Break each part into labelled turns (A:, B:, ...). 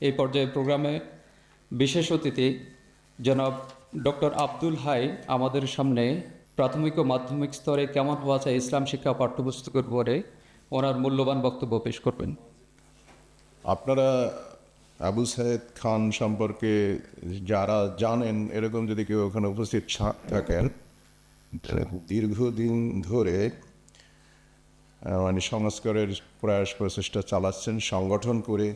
A: এই পর্যায়ে প্রোগ্রামে বিশেষ অতিথি, জনাব ডক্টর আব্দুল হাই, আমাদের সামনে প্রাথমিক ও মাধ্যমিক স্তরে কেমন হওয়া চাই ইসলাম শিক্ষা পাঠ্যপুস্তকের উপরে ওনার মূল্যবান বক্তব্য পেশ করবেন।
B: আপনারা আবু সাইদ খান সম্পর্কে যারা জানেন, এরকম যদি কেউ ওখানে উপস্থিত থাকেন, দীর্ঘদিন ধরে মানে সংস্কারের প্রয়াস, প্রচেষ্টা চালাচ্ছেন, সংগঠন করে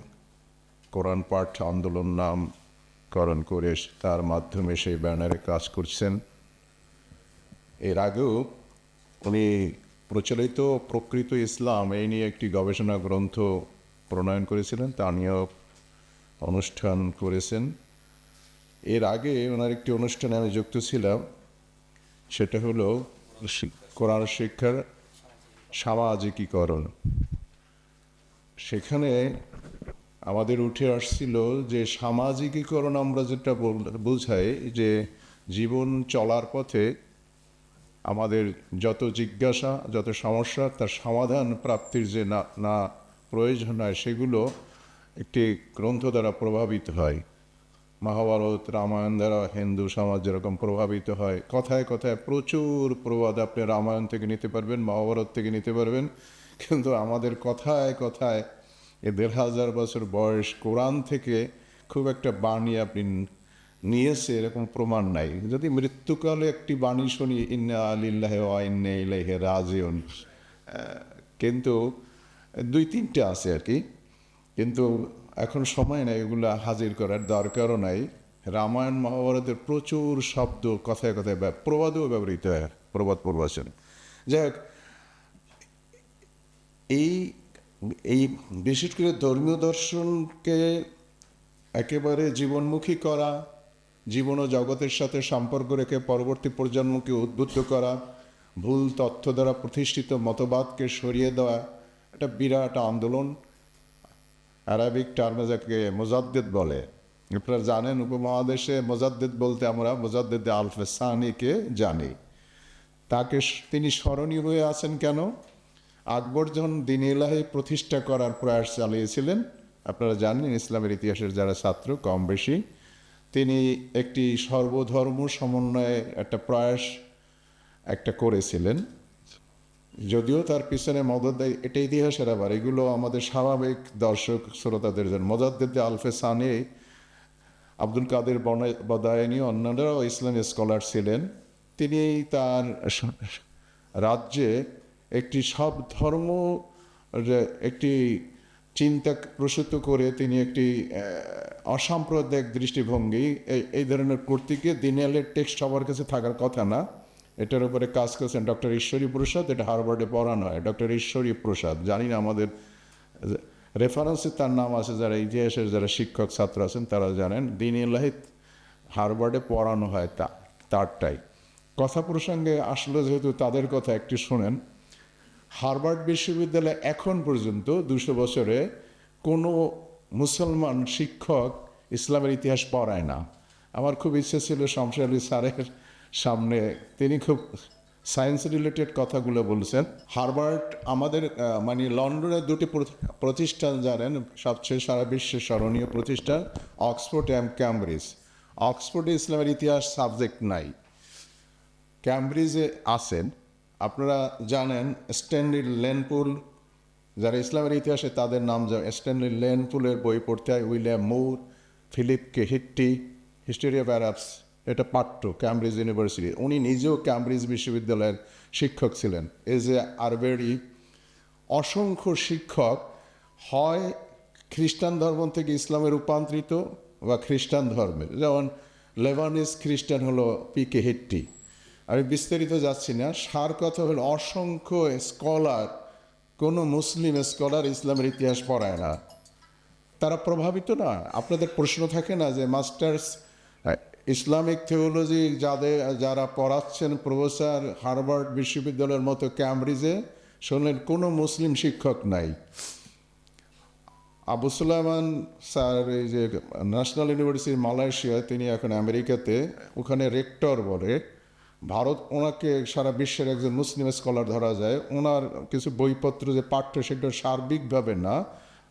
B: কোরআন পাঠ আন্দোলন নামকরণ করে তার মাধ্যমে সেই ব্যানারে কাজ করছেন। এর আগেও উনি প্রচলিত প্রকৃত ইসলাম এই নিয়ে একটি গবেষণা গ্রন্থ প্রণয়ন করেছিলেন, তা নিয়েও অনুষ্ঠান করেছেন। এর আগে ওনার একটি অনুষ্ঠানে আমি যুক্ত ছিলাম, সেটা হলো কোরআন শিক্ষার সামাজিকীকরণ। সেখানে আমাদের উঠে আসছিল যে সামাজিকীকরণ আমরা যেটা বোঝাই যে জীবন চলার পথে আমাদের যত জিজ্ঞাসা, যত সমস্যা, তার সমাধান প্রাপ্তির যে না না প্রয়োজন হয় সেগুলো একটি গ্রন্থ দ্বারা প্রভাবিত হয়। মহাভারত, রামায়ণ দ্বারা হিন্দু সমাজ যেরকম প্রভাবিত হয়। কথায় কথায় প্রচুর প্রবাদ আপনি রামায়ণ থেকে নিতে পারবেন, মহাভারত থেকে নিতে পারবেন। কিন্তু আমাদের কথায় কথায় এ দেড় হাজার বছর বয়স কোরআন থেকে খুব একটা বাণী আপনি নিয়েছে, এরকম প্রমাণ নাই। যদি মৃত্যুকালে একটি বাণী শুনি, ইন্না আলিল্লাহ ইন্নে ইলাইহে রাজিউন কিন্তু দুই তিনটে আছে আর কি। কিন্তু এখন সময় নাই এগুলো হাজির করার, দরকারও নাই। রামায়ণ মহাভারতের প্রচুর শব্দ কথায় কথায় প্রবাদও ব্যবহৃত হয়, প্রবাদ প্রবাচন। যাই হোক, এই এই বিশেষ করে ধর্মীয় দর্শনকে একেবারে জীবনমুখী করা, জীবন ও জগতের সাথে সম্পর্ক রেখে পরবর্তী প্রজন্মকে উদ্বুদ্ধ করা, ভুল তথ্য দ্বারা প্রতিষ্ঠিত মতবাদকে সরিয়ে দেওয়া একটা বিরাট আন্দোলন। আরবিক টার্মে যাকে মোজাদ্দেদ বলে। আপনারা জানেন উপমহাদেশে মোজাদ্দেদ বলতে আমরা মোজাদ্দেদ আলফে সানিকে জানি। তাকে তিনি স্মরণীয় হয়ে আছেন কেন? আকবর যখন দিন ইলাহি প্রতিষ্ঠা করার প্রয়াস চালিয়েছিলেন, আপনারা জানেন ইসলামের ইতিহাসের যারা ছাত্র, কম বেশি, তিনি একটি সর্বধর্ম সমন্বয়ে একটা প্রয়াস একটা করেছিলেন। যদিও তার পিছনে মদত দেয়, এটা ইতিহাসের আবার, এগুলো আমাদের স্বাভাবিক দর্শক, শ্রোতাদের জন্য। মজাদ্দেদ আলফে সানি, আব্দুল কাদের বদায়নী, অন্যরাও ইসলামী স্কলার ছিলেন। তিনি তার রাজ্যে একটি সব ধর্ম একটি চিন্তা প্রসূত করে তিনি একটি অসাম্প্রদায়িক দৃষ্টিভঙ্গি এই ধরনের কর্তৃকে দিনালের টেক্সট সবার কাছে থাকার কথা না। এটার উপরে কাজ করছেন ডক্টর ঈশ্বরী প্রসাদ, এটা হারবার্ডে পড়ানো হয়। ডক্টর ঈশ্বরী প্রসাদ, জানি না আমাদের রেফারেন্সে তার নাম আছে, যারা ইতিহাসের যারা শিক্ষক, ছাত্র আছেন, তারা জানেন দিন ইলাহিত হারবার্ডে পড়ানো হয় তা, তারটাই। কথা প্রসঙ্গে আসলে যেহেতু তাদের কথা একটি শোনেন। হার্ভার্ড বিশ্ববিদ্যালয়ে এখন পর্যন্ত দুশো বছরে কোনো মুসলমান শিক্ষক ইসলামের ইতিহাস পড়ায় না। আমার খুব ইচ্ছে ছিল শমশার আলী স্যারের সামনে, তিনি খুব সায়েন্স রিলেটেড কথাগুলো বলছেন। হার্ভার্ড আমাদের মানে লন্ডনের দুটি প্রতি- প্রতিষ্ঠান জানেন, সবচেয়ে সারা বিশ্বের স্মরণীয় প্রতিষ্ঠান, অক্সফোর্ড অ্যান্ড ক্যামব্রিজ। অক্সফোর্ডে ইসলামের ইতিহাস সাবজেক্ট নাই। ক্যামব্রিজে আছেন। আপনারা জানেন স্ট্যানলি লেনপুল যারা ইসলামের ইতিহাসে তাদের নাম যা স্ট্যানলি লেনপুলের বই পড়তে হয় William Muir, Philip K Hitti history of Arabs এটা পাঠ্য ক্যামব্রিজ ইউনিভার্সিটি উনি নিজেও ক্যামব্রিজ বিশ্ববিদ্যালয়ের শিক্ষক ছিলেন। এজ এ আরবেরি অসংখ্য শিক্ষক হয় খ্রিস্টান ধর্ম থেকে ইসলামে রূপান্তরিত বা খ্রিস্টান ধর্মের। যেমন লেবানিস খ্রিস্টান হলো পি কে হেট্টি আমি বিস্তারিত যাচ্ছি না। সার কথা হল, অসংখ্য স্কলার, কোনো মুসলিম স্কলার ইসলামের ইতিহাস পড়ায় না। তারা প্রভাবিত না। আপনাদের প্রশ্ন থাকে না যে মাস্টার্স ইসলামিক থিওলজি যাদের, যারা পড়াচ্ছেন প্রফেসর, হার্ভার্ড বিশ্ববিদ্যালয়ের মতো ক্যামব্রিজে শুনলেন কোনো মুসলিম শিক্ষক নাই। আবু সুলাইমান স্যার, এই যে ন্যাশনাল ইউনিভার্সিটি মালয়েশিয়া তিনি এখন আমেরিকাতে, ওখানে রেক্টর বলে। ভারত ওনাকে সারা বিশ্বের একজন মুসলিম স্কলার ধরা যায়। ওনার কিছু বইপত্র যে পাঠ্য সেগুলো সার্বিকভাবে না,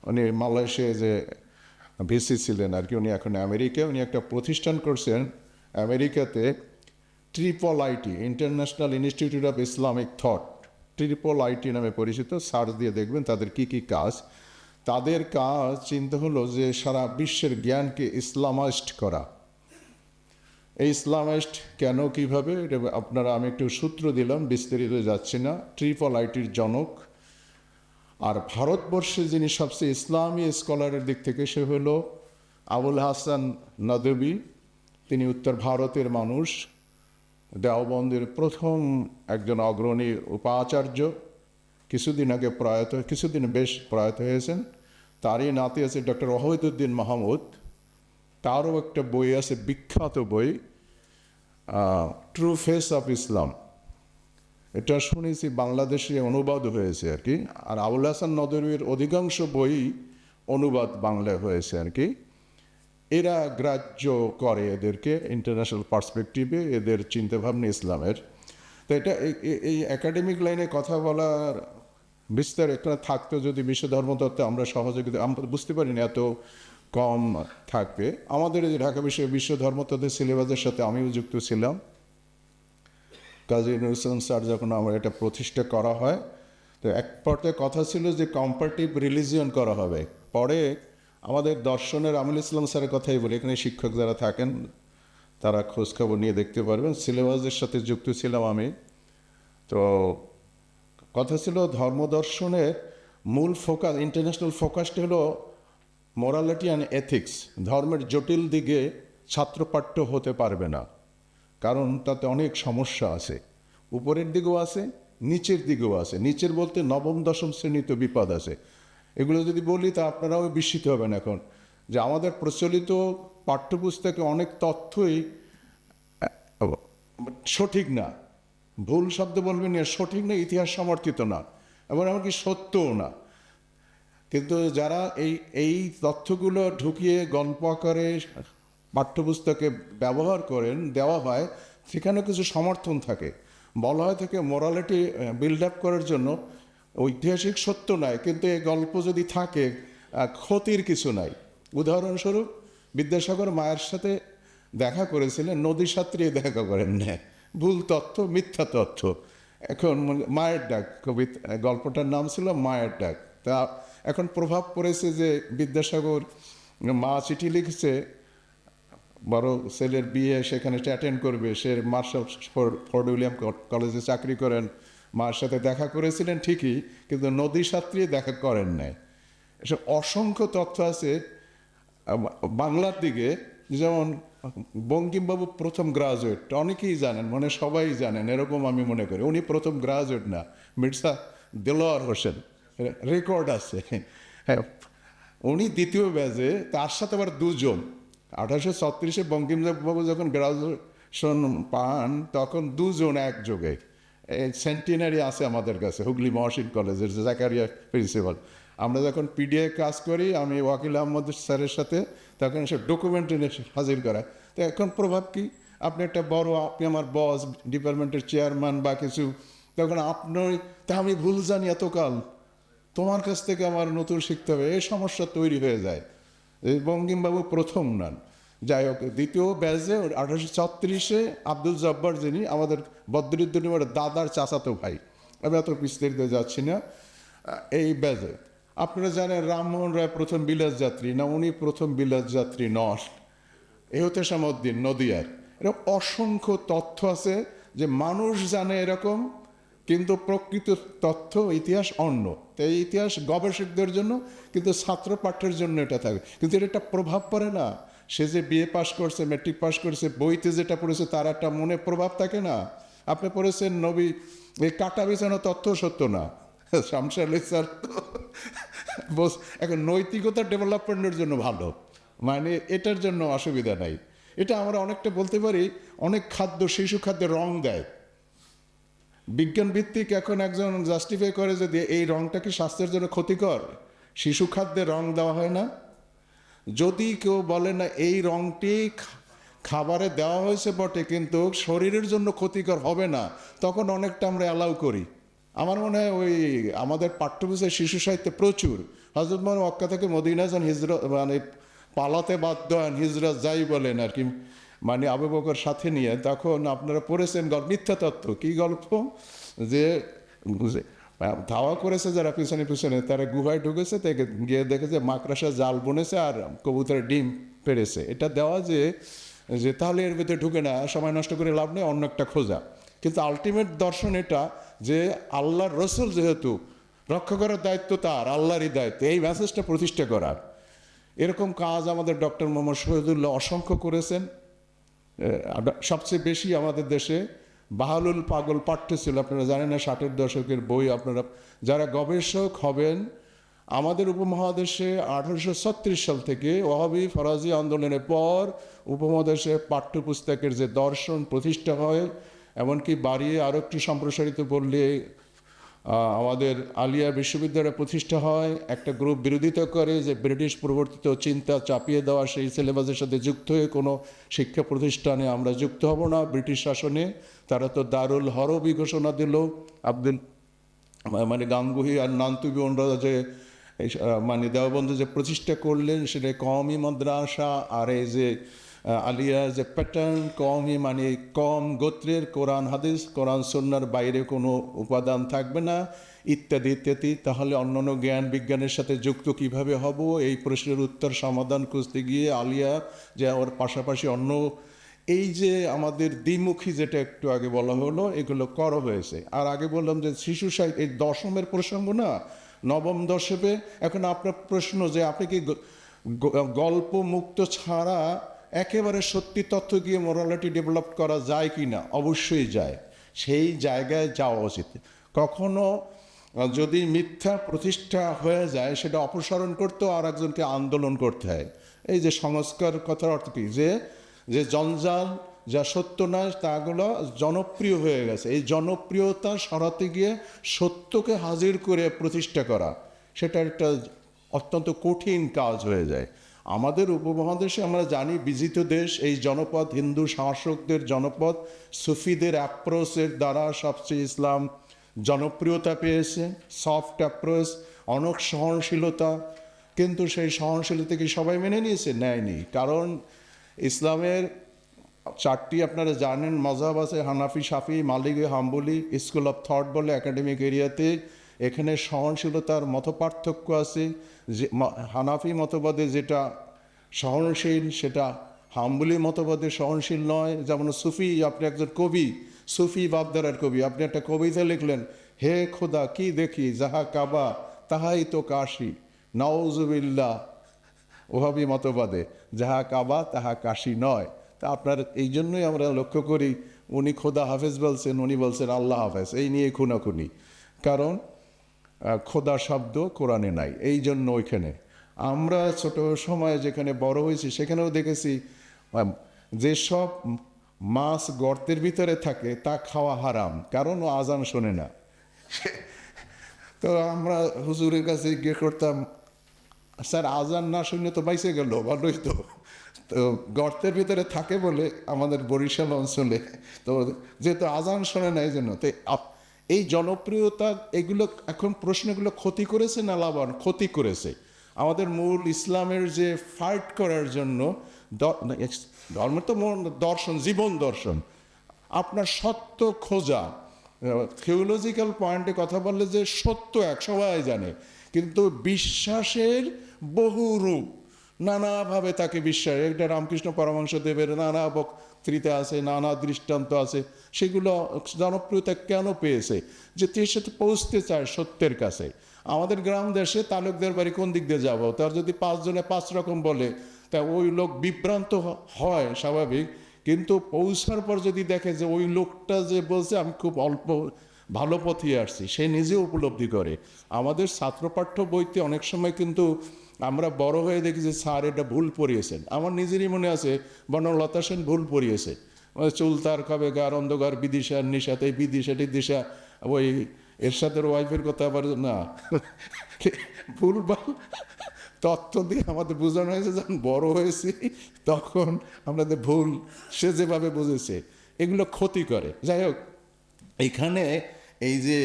B: উনি মালয়েশিয়ায় যে ভিসি ছিলেন আর কি, উনি এখন আমেরিকায়, উনি একটা প্রতিষ্ঠান করছেন আমেরিকাতে triple IT international institute of Islamic thought triple IT নামে পরিচিত, সার্চ দিয়ে দেখবেন তাদের কি কি কাজ। তাদের কাজ, চিন্তা হলো যে সারা বিশ্বের জ্ঞানকে ইসলামাইজড করা। এই ইসলামাইজড কেন, কীভাবে? এটা আপনারা, আমি একটু সূত্র দিলাম, বিস্তারিত যাচ্ছি না। ট্রিপল আইটির জনক। আর ভারতবর্ষে যিনি সবচেয়ে ইসলামী স্কলারের দিক থেকে, সে হল আবুল হাসান নদবী। তিনি উত্তর ভারতের মানুষ। দেওবন্দের প্রথম একজন অগ্রণী উপাচার্য। কিছুদিন আগে প্রয়াত, কিছুদিন বেশ প্রয়াত হয়েছেন। তারই নাতি আছে ডক্টর ওয়াহিদুদ্দিন মাহমুদ। তারও একটা বই আছে, বিখ্যাত বই। ট্রু ফেস অফ ইসলাম এটা শুনেছি, বাংলাদেশে অনুবাদ হয়েছে আর কি। আর আবুল হাসান নদরীর অধিকাংশ বই অনুবাদ বাংলায় হয়েছে আর কি। এরা গ্রাহ্য করে এদেরকে ইন্টারন্যাশনাল পার্সপেক্টিভে এদের চিন্তাভাবনা ইসলামের। তো এটা এই- একাডেমিক লাইনে কথা বলার বিস্তার একটা থাকতো যদি বিশ্ব ধর্মতত্ত্বে আমরা সহযোগিতা আমরা বুঝতে পারি না এত কম থাকবে। আমাদের যে ঢাকা বিশ্ব বিশ্ব ধর্মতত্ত্বের সিলেবাসের সাথে আমিও যুক্ত ছিলাম। কাজী নুরসন স্যার যখন আমার এটা প্রতিষ্ঠা করা হয়, তো এক পর্যায়ে কথা ছিল যে কম্পারেটিভ রিলিজিয়ন করা হবে। পরে আমাদের দর্শনের আমিল ইসলাম স্যারের কথাই বলি, এখানে শিক্ষক যারা থাকেন, তারা খোঁজখবর নিয়ে দেখতে পারবেন। সিলেবাসের সাথে যুক্ত ছিলাম আমি। তো কথা ছিল ধর্মদর্শনের মূল ফোকাস ইন্টারন্যাশনাল ফোকাসটা হলো মোরালিটি অ্যান্ড এথিক্স ধর্মের জটিল দিকে ছাত্রপাঠ্য হতে পারবে না। কারণ তাতে অনেক সমস্যা আছে। উপরের দিকেও আছে, নিচের দিকেও আছে। নিচের বলতে নবম, দশম শ্রেণীতে বিপদ আছে। এগুলো যদি বলি, তা আপনারাও বিস্মিত হবেন এখন যে আমাদের প্রচলিত পাঠ্যপুস্তকে অনেক তথ্যই, সঠিক না। ভুল শব্দ বলবেন, সঠিক না, ইতিহাস সমর্থিত না। এবং এমনকি সত্যও না। কিন্তু যারা এই এই তথ্যগুলো ঢুকিয়ে গল্প আকারে পাঠ্যপুস্তকে ব্যবহার করেন, দেওয়া হয় সেখানে কিছু সমর্থন থাকে। বলা হয় থেকে মোরালিটি বিল্ড আপ করার জন্য ঐতিহাসিক সত্য নয় কিন্তু এই গল্প যদি থাকে ক্ষতির কিছু নাই। উদাহরণস্বরূপ, বিদ্যাসাগর মায়ের সাথে দেখা করেছিলেন, নদী সাঁতরে দেখা করেন না। ভুল তথ্য, মিথ্যা তথ্য। এখন মায়ের ডাক কবিতা গল্পটার নাম ছিল মায়ের ডাক। তা এখন প্রভাব পড়েছে যে বিদ্যাসাগর মা চিঠি লিখছে, বড় ছেলের বিয়ে সেখানে অ্যাটেন্ড করবে, সে মার্শাল ফোর্ড- উইলিয়াম কলেজে চাকরি করেন। মার সাথে দেখা করেছিলেন ঠিকই, কিন্তু নদী সাত্রী দেখা করেন নাই। এসব অসংখ্য তথ্য আছে। বাংলার দিকে, যেমন বঙ্কিমবাবু প্রথম গ্রাজুয়েট অনেকেই জানেন মানে সবাই জানেন, এরকম আমি মনে করি। উনি প্রথম গ্রাজুয়েট না, মির্জা দেলোয়ার হোসেন। রেকর্ড আছে। হ্যাঁ উনি দ্বিতীয় ব্যাচে তার সাথে আবার দুজন। আঠারোশো ছত্রিশে বঙ্কিমবাবু যখন গ্রাজুয়েশন পান, তখন দুজন একযোগে। সেন্টিনারি আছে আমাদের কাছে, হুগলি মহসিন কলেজের, জাকারিয়া প্রিন্সিপাল আমরা যখন পিডিএ কাজ করি, আমি ওয়াকিল আহমদ স্যারের সাথে, তখন সে ডকুমেন্ট এনে হাজির করায়। তো এখন প্রভাব কি? আপনি একটা বড়, আপনি আমার বস ডিপার্টমেন্টের চেয়ারম্যান বা কিছু, তখন আপনি, তা আমি ভুল জানি এতকাল। তোমার কাছ থেকে আমার নতুন শিখতে হবে, এই সমস্যা তৈরি হয়ে যায়। এই বঙ্কিমবাবু প্রথম নন যাই হোক, দ্বিতীয় ব্যাচে আঠারোশো ছত্রিশে আব্দুল জব্বার যিনি আমাদের বদরুদ্দিনের দাদার চাচাতো ভাই। আমি এত বিস্তারিত যাচ্ছি না। এই ব্যাচে। আপনারা জানেন রামমোহন রায় প্রথম বিলাস যাত্রী না উনি প্রথম বিলাস যাত্রী নস। এহতেশামউদ্দিন নদিয়ার। এরকম অসংখ্য তথ্য আছে যে মানুষ জানে এরকম কিন্তু প্রকৃত তথ্য, ইতিহাস অন্য। তাই ইতিহাস গবেষকদের জন্য, কিন্তু ছাত্র পাঠ্যের জন্য এটা থাকে কিন্তু এর একটা প্রভাব পড়ে না। সে যে বিএ পাশ করছে মেট্রিক পাশ করছে, বইতে যেটা পড়েছে, তার একটা মনে প্রভাব থাকে না। আপনি পড়েছেন নবী এই কাটা বিছানো তথ্য সত্য না। শামসা আলী স্যার বস, এখন নৈতিকতা ডেভেলপমেন্টের জন্য ভালো। মানে এটার জন্য অসুবিধা নাই। এটা আমরা অনেকটা বলতে পারি, অনেক খাদ্য, শিশু খাদ্যে রং দেয়। বিজ্ঞান ভিত্তিক এখন একজন জাস্টিফাই করে যে এই রংটা কি স্বাস্থ্যের জন্য ক্ষতিকর? শিশু খাদ্যে রং দেওয়া হয় না? যদি কেউ বলে না, এই রংটি খাবারে দেওয়া হয়েছে বটে, কিন্তু শরীরের জন্য ক্ষতিকর হবে না, তখন অনেকটা আমরা অ্যালাউ করি। আমার মনে হয় ওই আমাদের পাঠ্যপুস্তক শিশু সাহিত্যে প্রচুর। হজরত মোহাম্মদ মক্কা থেকে মদিনা যান হিজরত মানে পালাতে বাধ্য হন, হিজরত যাই বলেন আর কি মানে আবু বকর সাথে নিয়ে তখন আপনারা পড়েছেন গল্প মিথ্যা তত্ত্ব কি গল্প? যে ধাওয়া করেছে যারা পিছনে পিছনে, তারা গুহায় ঢুকেছে তাকে গিয়ে দেখেছে মাকড়াসা জাল বনেছে আর কবুতরের ডিম পেরেছে এটা দেওয়া যে যে তাহলে এর ভিতরে ঢুকে না, সময় নষ্ট করে লাভ নেই, অন্য একটা খোঁজা। কিন্তু আলটিমেট দর্শন এটা যে আল্লাহর রসুল যেহেতু, রক্ষা করার দায়িত্ব তার, আল্লাহরই দায়িত্ব। এই মেসেজটা প্রতিষ্ঠা করার। এরকম কাজ আমাদের ডক্টর মোহাম্মদ শহীদুল্লাহ অসংখ্য করেছেন। সবচেয়ে বেশি আমাদের দেশে বাহালুল পাগল পাঠ্য ছিল। আপনারা জানেন না, ষাটের দশকের বই আপনারা যারা গবেষক হবেন, আমাদের উপমহাদেশে আঠারোশো ছত্রিশ সাল থেকে ওহাবি ফরাজি আন্দোলনের পর উপমহাদেশে পাঠ্যপুস্তকের যে দর্শন প্রতিষ্ঠা হয়, এমনকি বাড়িয়ে আরও একটু সম্প্রসারিত করলে আমাদের আলিয়া বিশ্ববিদ্যালয় প্রতিষ্ঠা হয়। একটা গ্রুপ বিরোধিতা করে যে ব্রিটিশ প্রবর্তিত চিন্তা চাপিয়ে দেওয়া, সেই সিলেবাসের সাথে যুক্ত হয়ে কোনো শিক্ষা প্রতিষ্ঠানে আমরা যুক্ত হব না। ব্রিটিশ শাসনে তারা তো দারুল হরবি ঘোষণা দিল। আব্দুল মানে গাঙ্গুহি আর নান্তুবি ওনরা যে মানে দেওবন্ধু যে প্রতিষ্ঠা করলেন, সেটা কমই মাদ্রাসা আর এই যে আলিয়া যে প্যাটার্ন কমই মানে কম গোত্রের কোরআন, হাদিস, কোরআন সন্ন্যার বাইরে কোনো উপাদান থাকবে না। ইত্যাদি ইত্যাদি। তাহলে অন্যান্য জ্ঞান বিজ্ঞানের সাথে যুক্ত কীভাবে হব? এই প্রশ্নের উত্তর সমাধান খুঁজতে গিয়ে আলিয়া যে ওর পাশাপাশি অন্য এই যে আমাদের দ্বিমুখী যেটা একটু আগে বলা হলো, এগুলো করা হয়েছে। আর আগে বললাম যে শিশু সাহিত্য, এই দশমের প্রসঙ্গ না, নবম দশমে এখন আপনার প্রশ্ন যে আপনি কি গল্প মুক্ত ছাড়া একেবারে সত্যি তথ্য গিয়ে মোরালিটি ডেভেলপ করা যায় কি না? অবশ্যই যায়। সেই জায়গায় যাওয়া উচিত। কখনো যদি মিথ্যা প্রতিষ্ঠা হয়ে যায়, সেটা অপসারণ করতে আর একজনকে আন্দোলন করতে হয়। এই যে সংস্কার কথার অর্থ কি? যে যে জঞ্জাল যা সত্য নয়, তাগুলো জনপ্রিয় হয়ে গেছে। এই জনপ্রিয়তা সরাতে গিয়ে সত্যকে হাজির করে প্রতিষ্ঠা করা, সেটা একটা অত্যন্ত কঠিন কাজ হয়ে যায়। আমাদের উপমহাদেশে আমরা জানি বিজিত দেশ, এই জনপদ হিন্দু শাসকদের জনপদ। সুফিদের অ্যাপ্রোচের দ্বারা সবচেয়ে ইসলাম জনপ্রিয়তা পেয়েছে সফট অ্যাপ্রোচ অনেক সহনশীলতা। কিন্তু সেই সহনশীলতা কি সবাই মেনে নিয়েছে? নেয়নি কারণ ইসলামের চারটি আপনারা জানেন, মজাব আছে, Hanafi Shafi Maliki Hanbali, school of thought বলে একাডেমিক এরিয়াতে এখানে সহনশীলতার মত পার্থক্য আছে যে হানাফি মতবাদে যেটা সহনশীল, সেটা হাম্বুলি মতবাদে সহনশীল নয়। যেমন সুফি, আপনি একজন কবি, সুফি বাবদারার কবি, আপনি একটা কবিতা লিখলেন, হে খোদা, কি দেখি? যাহা কাবা, তাহাই তো কাশি। নওজুবিল্লাহ ওহাবি মতবাদে, যাহা কাবা, তাহা কাশি নয়। তা আপনার এই জন্যই আমরা লক্ষ্য করি, উনি খোদা হাফেজ বলছেন, উনি বলছেন, আল্লাহ হাফেজ। এই নিয়ে খুনাখুনি। কারণ খোদা শব্দ কোরআনে নাই এই জন্য ওইখানে। আমরা ছোট সময়ে যেখানে বড় হয়েছি সেখানেও দেখেছি আম, যেসব মাছ গর্তের ভিতরে থাকে তা খাওয়া হারাম কারণ ও আজান শোনে না। তো আমরা হুজুরের কাছে গিয়ে করতাম স্যার আজান না শুনে তো বাইসে গেল ভালোই তো। তো গর্তের ভিতরে থাকে বলে আমাদের বরিশাল অঞ্চলে তো যেহেতু আজান শোনে না এই জন্য। তো এই জনপ্রিয়তা, এগুলো এখন প্রশ্নগুলো ক্ষতি করেছে না লাভবান? ক্ষতি করেছে। আমাদের মূল ইসলামের যে ফাইট করার জন্য ধর্ম তো দর্শন, জীবন দর্শন। আপনার সত্য খোঁজা। থিওলজিক্যাল পয়েন্টে কথা বললে যে সত্য এক, সবাই জানে। কিন্তু বিশ্বাসের বহু রূপ, নানাভাবে তাকে বিশ্বাস, এটা রামকৃষ্ণ পরমাংশ দেবের নানা বক্তৃতা আছে নানা দৃষ্টান্ত আছে, সেগুলো জনপ্রিয়তা কেন পেয়েছে? যে সাথে পৌঁছতে চায় সত্যের কাছে। আমাদের গ্রাম দেশে তালুকদের বাড়ি কোন দিক দিয়ে যাব? তার যদি পাঁচজনে পাঁচ রকম বলে, তা ওই লোক বিভ্রান্ত হয় স্বাভাবিক, কিন্তু পৌঁছার পর যদি দেখে যে ওই লোকটা যে বলছে, আমি খুব অল্প, ভালো পথে আসছি, সে নিজে উপলব্ধি করে। আমাদের ছাত্রপাঠ্য বইতে অনেক সময় কিন্তু আমরা বড় হয়ে দেখি যে স্যার এটা ভুল পড়িয়েছেন। আমার নিজেরই মনে আছে বনলতা সেন ভুল পড়িয়েছে। চুল তার কবে গার অন্ধকার, বিদিশা, নিশাতে বিদিশা, টিদিশা। ওই এর সাথে ওয়াইফের কথা আবার না। ভুল তত্ত্ব দিয়ে আমাদের বোঝানো হয়েছে, যখন বড় হয়েছি, তখন আমাদের ভুল সে যেভাবে বুঝেছে, এগুলো ক্ষতি করে। যাই হোক এইখানে এই যে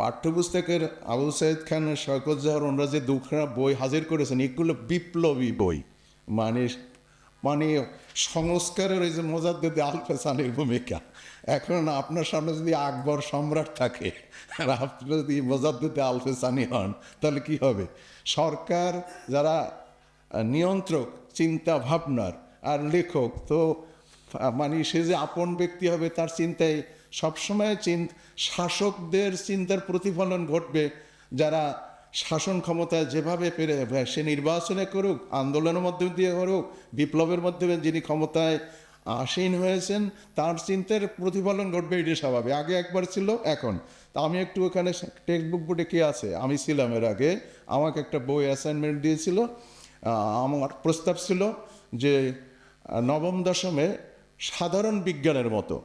B: পাঠ্যপুস্তকের আবু সাইদ খান, শওকত জাহর ওনারা যে দুখানা বই হাজির করেছেন, এগুলো বিপ্লবী বই। মানে মানে সংস্কারের ওই যে মোজাদ্দেদ আলফেসানের ভূমিকা। এখন আপনার সামনে যদি আকবর সম্রাট থাকে, আর আপনি যদি মোজাদ্দেদ আলফেসানি হন, তাহলে কি হবে? সরকার যারা নিয়ন্ত্রক চিন্তা ভাবনার আর লেখক, তো মানে সে যে আপন ব্যক্তি হবে, তার চিন্তায় সবসময় চিন শাসকদের চিন্তার প্রতিফলন ঘটবে যারা শাসন ক্ষমতায় যেভাবে পেরে সে নির্বাচনে করুক, আন্দোলনের মধ্যে দিয়ে করুক, বিপ্লবের মাধ্যমে যিনি ক্ষমতায় আসীন হয়েছেন, তার চিন্তার প্রতিফলন ঘটবে এটি স্বাভাবিক। আগে একবার ছিল, এখন। তা আমি একটু ওখানে টেক্সট বুক বোর্ডে কে আছে? আমি ছিলাম এর আগে। আমাকে একটা বই অ্যাসাইনমেন্ট দিয়েছিল। আমার প্রস্তাব ছিল যে, নবম দশমে সাধারণ বিজ্ঞানের মতো।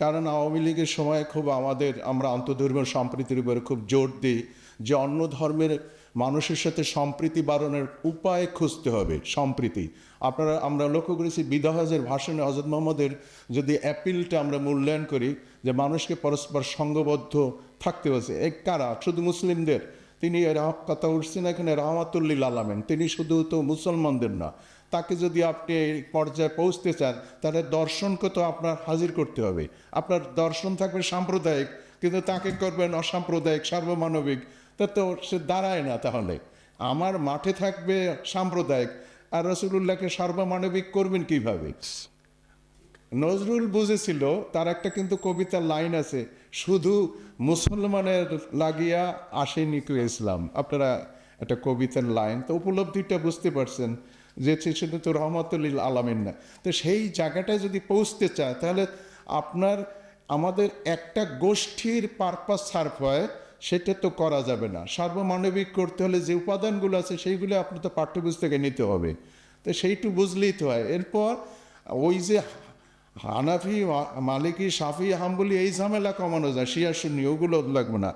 B: কারণ আওয়ামী লীগের সময় খুব আমাদের, আমরা আন্তধর্মীয় সম্প্রীতির উপরে খুব জোর দিই যে অন্য ধর্মের মানুষের সাথে সম্প্রীতি বাড়ানোর উপায় খুঁজতে হবে, সম্প্রীতি। আপনারা, আমরা লক্ষ্য করেছি বিদাহাজের ভাষণে হজরত মোহাম্মদের যদি অ্যাপিলটা আমরা মূল্যায়ন করি যে মানুষকে পরস্পর সঙ্গবদ্ধ থাকতে হয়েছে। এই কারা? শুধু মুসলিমদের। তিনি কথা উঠছেন এখানে রহমাতুল্লিল আলামেন। তিনি শুধু তো মুসলমানদের না। তাকে যদি আপনি এই পর্যায়ে পৌঁছতে চান, তাহলে দর্শনকে তো আপনার হাজির করতে হবে। আপনার দর্শন থাকবে সাম্প্রদায়িক, কিন্তু তাকে করবেন অসাম্প্রদায়িক, সার্বমানবিক, তা তো সে দাঁড়ায় না তাহলে। আমার মাঠে থাকবে সাম্প্রদায়িক, আর রসুল্লাহকে সর্বমানবিক করবেন কীভাবে? নজরুল বুঝেছিল, তার একটা কিন্তু কবিতার লাইন আছে, শুধু মুসলমানের লাগিয়া আসেনি কেউ ইসলাম। আপনারা একটা কবিতার লাইন, তো উপলব্ধিটা বুঝতে পারছেন। যে সে শুধু তো রহমতুল্লিল আলামিন না। তো সেই জায়গাটায় যদি পৌঁছতে চায়, তাহলে আপনার, আমাদের একটা গোষ্ঠীর পারপাস সার্ভ হয়, সেটা তো করা যাবে না। সর্বমানবিক করতে হলে যে উপাদানগুলো আছে, সেইগুলো আপনার তো পাঠ্যপুস্তকে নিতে হবে। তো সেইটু বুঝলেই তো হয়। এরপর ওই যে হানাফি, মালিকি সাফি হাম্বলি, এই ঝামেলা কমানো যায়, শিয়া শূন্য ওগুলো লাগবে না।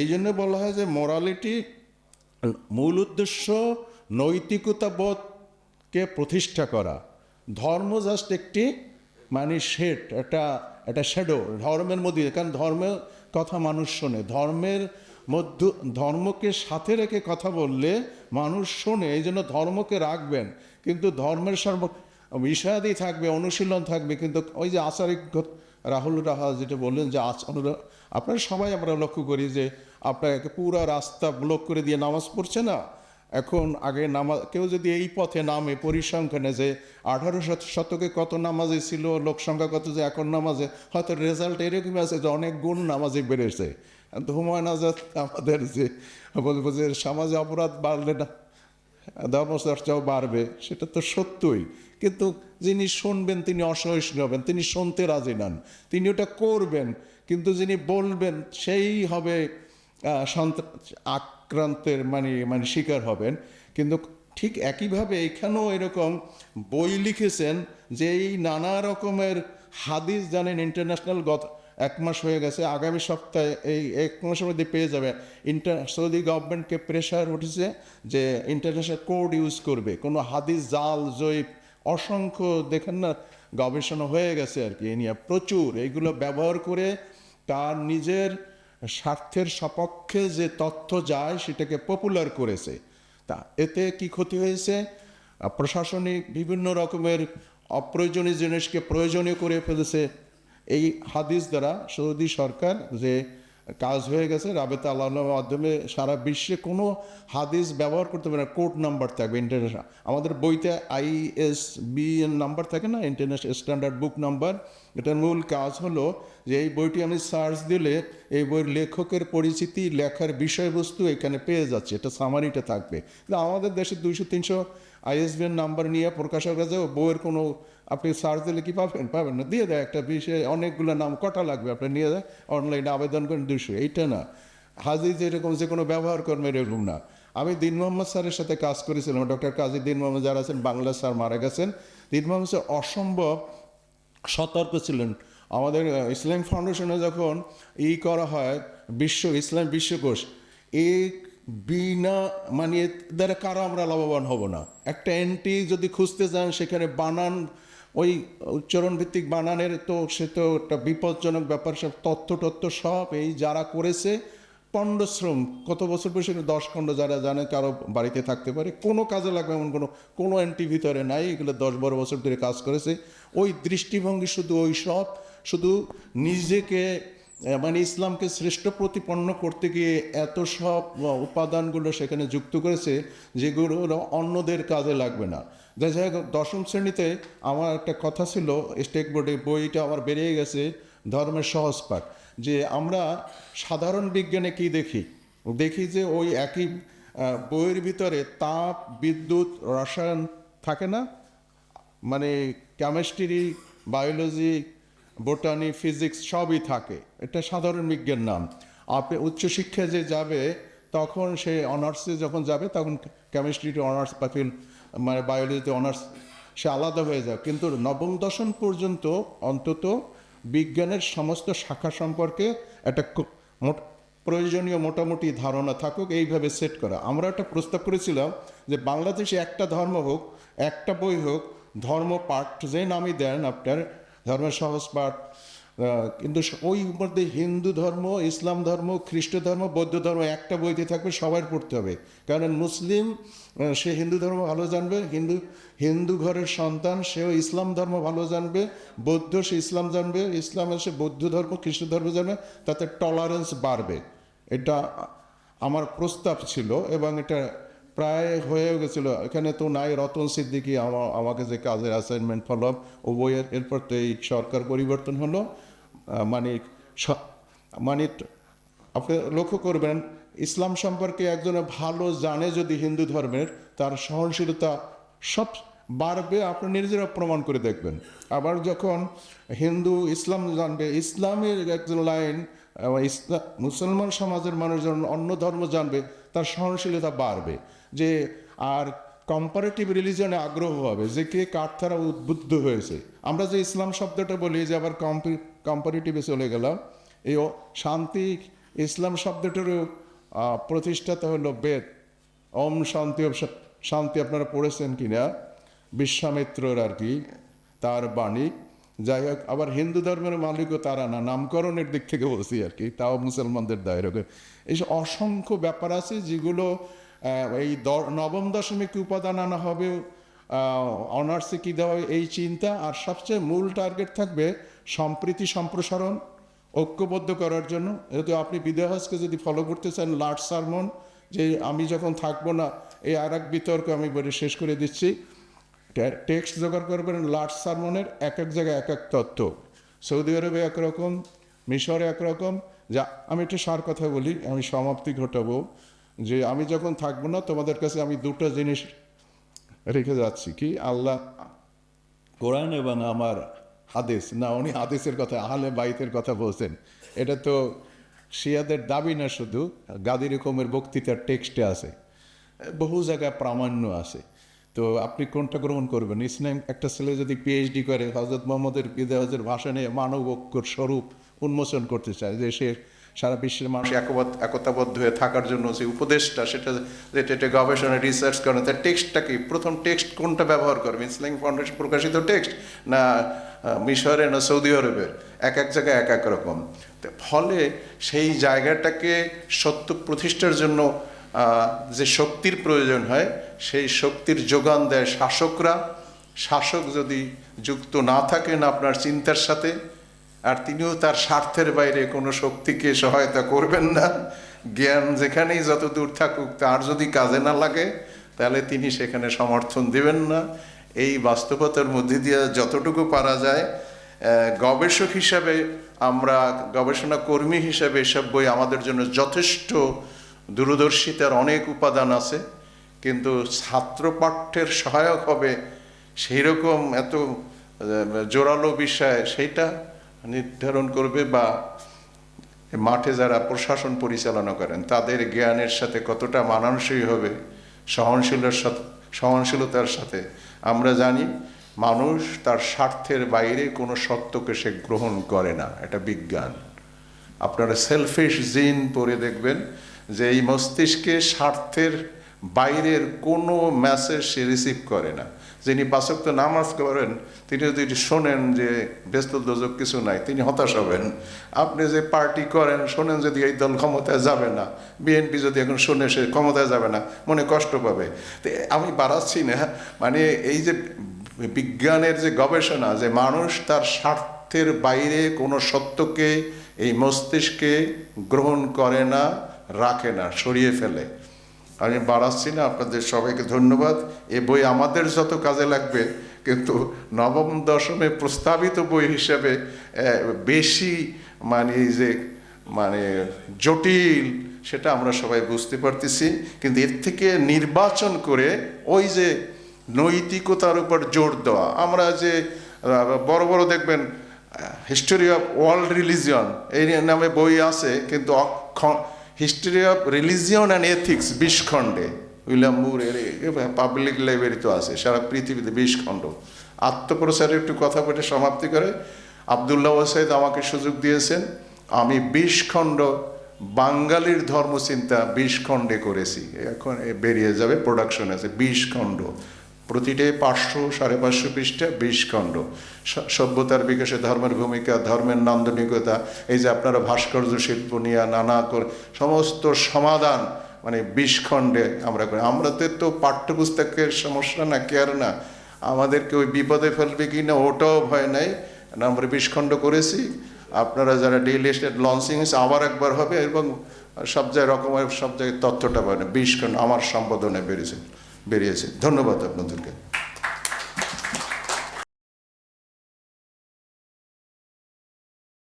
B: এই জন্য বলা হয় যে মোরালিটি মূল উদ্দেশ্য নৈতিকতা বোধকে প্রতিষ্ঠা করা। ধর্ম জাস্ট একটি মানে শেড একটা একটা শ্যাডো ধর্মের মধ্যে, কারণ ধর্মের কথা মানুষ শোনে। ধর্মের মধ্য, ধর্মকে সাথে রেখে কথা বললে মানুষ শোনে, এই জন্য ধর্মকে রাখবেন। কিন্তু ধর্মের সর্ব, বিষয়াদি থাকবে, অনুশীলন থাকবে, কিন্তু ওই যে আচারিক রাহুল রাহা যেটা বললেন যে আচরণ আপনারা সবাই আমরা লক্ষ্য করি যে আপনাকে পুরো রাস্তা ব্লক করে দিয়ে নামাজ পড়ছে না? এখন আগে নামাজ কেউ যদি এই পথে নামে পরিসংখ্যানে যে আঠারো শত- শতকে কত নামাজে ছিল লোক সংখ্যা কত যে এখন নামাজে হয়তো রেজাল্ট এরকমই আছে যে অনেক গুণ নামাজে বেড়েছে। হুমায়ুন আজাদ আমাদের যে বলব যে সমাজে অপরাধ বাড়লে না ধর্মচর্চাও বাড়বে সেটা তো সত্যই। কিন্তু যিনি শুনবেন তিনি অসহিষ্ণু হবেন তিনি শুনতে রাজি নন তিনি ওটা করবেন কিন্তু যিনি বলবেন সেই হবে আহ, সন্ত্রা- আক্রান্তের মানে মানে শিকার হবেন। কিন্তু ঠিক একইভাবে এখানেও এরকম বই লিখেছেন যে এই নানা রকমের হাদিস জানেন ইন্টারন্যাশনাল গত এক মাস হয়ে গেছে, আগামী সপ্তাহে এই এক মাসের মধ্যে পেয়ে যাবে ইন্টার, সৌদি গভর্নমেন্টকে প্রেশার উঠেছে যে ইন্টারন্যাশনাল কোড ইউজ করবে। কোনো হাদিস, জাল, জৈব অসংখ্য দেখেন না, গবেষণা হয়ে গেছে আর কি। এ নিয়ে প্রচুর এইগুলো ব্যবহার করে তার নিজের স্বার্থের সপক্ষে যে তথ্য যায় সেটাকে পপুলার করেছে। তা এতে কি ক্ষতি হয়েছে? প্রশাসনিক বিভিন্ন রকমের অপ্রয়োজনীয় জিনিসকে প্রয়োজনীয় করে ফেলেছে। এই হাদিস দ্বারা সৌদি সরকার যে কাজ হয়ে গেছে, রাবেতা আল্লাহর মাধ্যমে সারা বিশ্বে কোনো হাদিস ব্যবহার করতে পারে না। কোড নাম্বার থাকবে ইন্টারন্যাশনাল আমাদের বইতে আইএস বি এর নাম্বার থাকে না ইন্টারন্যাশনাল স্ট্যান্ডার্ড বুক নাম্বার এটার মূল কাজ হলো যে এই বইটি আমি সার্চ দিলে এই বইয়ের লেখকের পরিচিতি, লেখার বিষয়বস্তু এখানে পেয়ে যাচ্ছে। এটা সামারিটা থাকবে। আমাদের দেশে দুইশো, তিনশো আইএসবিএন নাম্বার নিয়ে প্রকাশক কাছে বইয়ের কোনো আপনি সার্চ দিলে কি পাবেন? পাবেন না। দিয়ে দেয় একটা বিষয়ে, অনেকগুলো নাম কটা লাগবে আপনি নিয়ে দেয়, অনলাইনে আবেদন করেন দুশো এইটা না। হাজিজ এরকম যে কোনো ব্যবহার করবে এরকম না। আমি দিন মোহাম্মদ স্যারের সাথে কাজ করেছিলাম, ডক্টর কাজী দিন মোহাম্মদ যারা আছেন, বাংলা স্যার মারা গেছেন। দিন মোহাম্মদ স্যার অসম্ভব সতর্ক ছিলেন। আমাদের ইসলাম ফাউন্ডেশনে যখন ই করা হয়, বিশ্ব ইসলাম বিশ্বকোষ এই বিনা মানে দ্বারা কারও আমরা লাভবান হব না। একটা এন্ট্রি যদি খুঁজতে যান, সেখানে বানান, ওই উচ্চারণ ভিত্তিক বানানের তো সে তো একটা বিপজ্জনক ব্যাপার, সব তথ্য তথ্য সব এই যারা করেছে পণ্ডশ্রম কত বছর বয়সে দশ খণ্ড যারা জানে কারও বাড়িতে থাকতে পারে। কোনো কাজে লাগবে এমন কোনো কোনো অ্যান্টি ভিতরে নাই, এগুলো দশ বারো বছর ধরে কাজ করেছে। ওই দৃষ্টিভঙ্গি শুধু ওই সব শুধু নিজেকে মানে ইসলামকে শ্রেষ্ঠ প্রতিপন্ন করতে গিয়ে এত সব উপাদানগুলো সেখানে যুক্ত করেছে, যেগুলো অন্যদের কাজে লাগবে না। যায় দশম শ্রেণীতে আমার একটা কথা ছিল, স্টেক বোর্ডে বইটা আমার বেরিয়ে গেছে, ধর্মের সহজ পাঠ। যে আমরা সাধারণ বিজ্ঞানে কি দেখি? দেখি যে ওই একই বইয়ের ভিতরে তাপ, বিদ্যুৎ, রসায়ন থাকে না? মানে কেমিস্ট্রি বায়োলজি বোটানি ফিজিক্স সবই থাকে। এটা সাধারণ বিজ্ঞান নাম। আপনি উচ্চশিক্ষায় যে যাবে, তখন সে অনার্সে যখন যাবে, তখন কেমিস্ট্রিতে অনার্স বা মানে বায়োলজিতে অনার্স সে আলাদা হয়ে যায় কিন্তু নবম দশম পর্যন্ত অন্তত বিজ্ঞানের সমস্ত শাখা সম্পর্কে একটা প্রয়োজনীয় মোটামুটি ধারণা থাকুক, এইভাবে সেট করা। আমরা একটা প্রস্তাব করেছিলাম যে বাংলাদেশে একটা ধর্ম হোক, একটা বই হোক, ধর্ম পাঠ যে নামই দেন আপনার, ধর্মের সহজ পাঠ কিন্তু ওই মধ্যে হিন্দু ধর্ম, ইসলাম ধর্ম, খ্রিস্ট ধর্ম, বৌদ্ধ ধর্ম একটা বইতে থাকবে সবার পড়তে হবে। কারণ মুসলিম সে হিন্দু ধর্ম ভালো জানবে, হিন্দু হিন্দু ঘরের সন্তান, সেও ইসলাম ধর্ম ভালো জানবে, বৌদ্ধ সে ইসলাম জানবে, ইসলাম সে বৌদ্ধ ধর্ম, খ্রিস্ট ধর্ম জানবে, তাতে টলারেন্স বাড়বে। এটা আমার প্রস্তাব ছিল এবং এটা প্রায় হয়েও গেছিল। এখানে তো নাই, রতন সিদ্দিকি আমা- আমাকে যে কাজের অ্যাসাইনমেন্ট ফলো ও বইয়ের, এরপর তো এই সরকার পরিবর্তন হলো। মানে মানে আপনি লক্ষ্য করবেন, ইসলাম সম্পর্কে একজনে ভালো জানে যদি হিন্দু ধর্মের, তার সহনশীলতা সব বাড়বে, আপনি নিজেরা প্রমাণ করে দেখবেন। আবার যখন হিন্দু ইসলাম জানবে, ইসলামের একজন লাইন ইসলাম মুসলমান সমাজের মানুষ যখন অন্য ধর্ম জানবে, তার সহনশীলতা বাড়বে। যে আর কম্পারেটিভ রিলিজনে আগ্রহ হবে, যে কে কার উদ্বুদ্ধ হয়েছে। আমরা যে ইসলাম শব্দটা বলি, যে আবার কম্পারেটিভে চলে গেলাম। এই শান্তি, ইসলাম শব্দটারও প্রতিষ্ঠাতা হলো বেদ। ওম শান্তি শান্তি আপনারা পড়েছেন কিনা? বিশ্বামিত্রর আর কি, তার বাণী। যাই হোক, আবার হিন্দু ধর্মের মালিকও তারা না, নামকরণের দিক থেকে বলছি আর কি, তাও মুসলমানদের দায়ের এই অসংখ্য ব্যাপার আছে যেগুলো এই নবম দশমিক উপাদান আনা হবে অনার্সে কী দেওয়া হবে, এই চিন্তা। আর সবচেয়ে মূল টার্গেট থাকবে সম্প্রীতি সম্প্রসারণ ঐক্যবদ্ধ করার জন্য। যেহেতু আপনি বিদেহাসকে যদি ফলো করতে চান লার্জ সারমন যে আমি যখন থাকব না, এই আর এক বিতর্ক আমি বলে শেষ করে দিচ্ছি। টেক্সট জোগাড় করবেন লার্জ সারমনের এক এক জায়গায় এক এক তত্ত্ব। সৌদি আরবে একরকম মিশরে একরকম যা, আমি একটু সার কথা বলি, আমি সমাপ্তি ঘটাবো। যে আমি যখন থাকব না, তোমাদের কাছে আমি দুটো জিনিস রেখে যাচ্ছি, কি? আল্লাহ, কোরআন এবং আমার হাদিস না, উনি হাদিসের কথা, আহলে বাইতের কথা বলছেন। এটা তো শিয়াদের দাবি না শুধু গাদি রকমের বক্তৃতার টেক্সটে আছে। বহু জায়গায় প্রামাণ্য আছে। তো আপনি কোনটা গ্রহণ করবেন? ইসলাম একটা ছেলে যদি পিএইচডি করে হজরত মোহাম্মদের বিদেহজের ভাষণে মানব ঐক্যর স্বরূপ উন্মোচন করতে চায়, যে সে সারা বিশ্বের মানুষ একবদ্ধ একতাবদ্ধ হয়ে থাকার জন্য যে উপদেশটা, সেটা যেটা গবেষণা রিসার্চ করেন তার টেক্সটটা কি? প্রথম টেক্সট কোনটা ব্যবহার করবে? ইসলামিক ফাউন্ডেশন প্রকাশিত টেক্সট? না মিশরে না সৌদি আরবের? এক এক জায়গায় এক এক রকম। ফলে সেই জায়গাটাকে সত্য প্রতিষ্ঠার জন্য যে শক্তির প্রয়োজন হয়, সেই শক্তির যোগান দেয় শাসকরা। শাসক যদি যুক্ত না থাকেন আপনার চিন্তার সাথে, আর তিনিও তার স্বার্থের বাইরে কোনো শক্তিকে সহায়তা করবেন না। জ্ঞান যেখানেই যত দূর থাকুক, তার যদি কাজে না লাগে, তাহলে তিনি সেখানে সমর্থন দিবেন না। এই বাস্তবতার মধ্যে দিয়ে যতটুকু পারা যায় গবেষক হিসাবে আমরা, গবেষণা কর্মী হিসাবে এসব বই আমাদের জন্য যথেষ্ট দূরদর্শিতার অনেক উপাদান আছে। কিন্তু ছাত্র পাঠ্যের সহায়ক হবে সেই রকম এত জোরালো বিষয়, সেইটা নির্ধারণ করবে বা মাঠে যারা প্রশাসন পরিচালনা করেন, তাদের জ্ঞানের সাথে কতটা মানানসই হবে, সহনশীলের সাথে, সহনশীলতার সাথে আমরা জানি মানুষ তার স্বার্থের বাইরে কোনো সত্যকে সে গ্রহণ করে না, এটা বিজ্ঞান। আপনারা সেলফিশ জিন পড়ে দেখবেন যে এই মস্তিষ্কে স্বার্থের বাইরের কোনো মেসেজ সে রিসিভ করে না। যিনি পাশক্ত নামাজ করেন, তিনি যদি শোনেন যে ব্যস্ত দোজক কিছু নাই, তিনি হতাশ হবেন। আপনি যে পার্টি করেন, শোনেন যদি এই দল ক্ষমতায় যাবে না, বিএনপি যদি এখন শোনে সে ক্ষমতায় যাবে না, মনে কষ্ট পাবে। তো আমি বাড়াচ্ছি না মানে এই যে বিজ্ঞানের যে গবেষণা যে মানুষ তার স্বার্থের বাইরে কোনো সত্যকে, এই মস্তিষ্কে গ্রহণ করে না, রাখে না, সরিয়ে ফেলে। আমি বাড়াচ্ছি না, আপনাদের সবাইকে ধন্যবাদ। এ বই আমাদের যত কাজে লাগবে, কিন্তু নবম দশমে প্রস্তাবিত বই হিসেবে বেশি মানে যে মানে জটিল, সেটা আমরা সবাই বুঝতে পারতেছি। কিন্তু এর থেকে নির্বাচন করে ওই যে নৈতিকতার উপর জোর দেওয়া, আমরা যে বড় বড় দেখবেন হিস্টোরি অফ ওয়ার্ল্ড রিলিজিয়ন এই নামে বই আছে, কিন্তু history of religion and ethics বিশ খণ্ডে উইলিয়াম মুর এর পাবলিক লাইব্রেরি তো আছে, সারা পৃথিবীতে বিশ খণ্ড আত্মপ্রচারের একটু কথা বলে সমাপ্তি করে। আবদুল্লাহ ওসাইদ আমাকে সুযোগ দিয়েছেন, আমি বিশ খণ্ড বাঙালির ধর্মচিন্তা বিশ খণ্ডে করেছি। এখন বেরিয়ে যাবে প্রোডাকশন আছে বিশ খণ্ড প্রতিটাই পাঁচশো সাড়ে পাঁচশো পৃষ্ঠা বিশ খণ্ড। সভ্যতার বিকাশে ধর্মের ভূমিকা, ধর্মের নান্দনিকতা, এই যে আপনারা ভাস্কর্য শিল্প নিয়ে নানা করে, সমস্ত সমাধান মানে বিশ খণ্ডে আমরা করি। আমাদের তো পাঠ্যপুস্তকের সমস্যা না কেয়ার না? আমাদেরকে ওই বিপদে ফেলবে কি না, ওটাও ভয় নাই। আমরা বিশ খণ্ড করেছি। আপনারা যারা ডেইলি স্টেট লঞ্চিং হয়েছে, আবার একবার হবে এবং সব জায়গায় রকমের সব জায়গায় তথ্যটা পাবেন। বিশ খণ্ড আমার সম্বোধনে বেরিয়েছে। বেরিয়েছে। ধন্যবাদ আপনাদেরকে।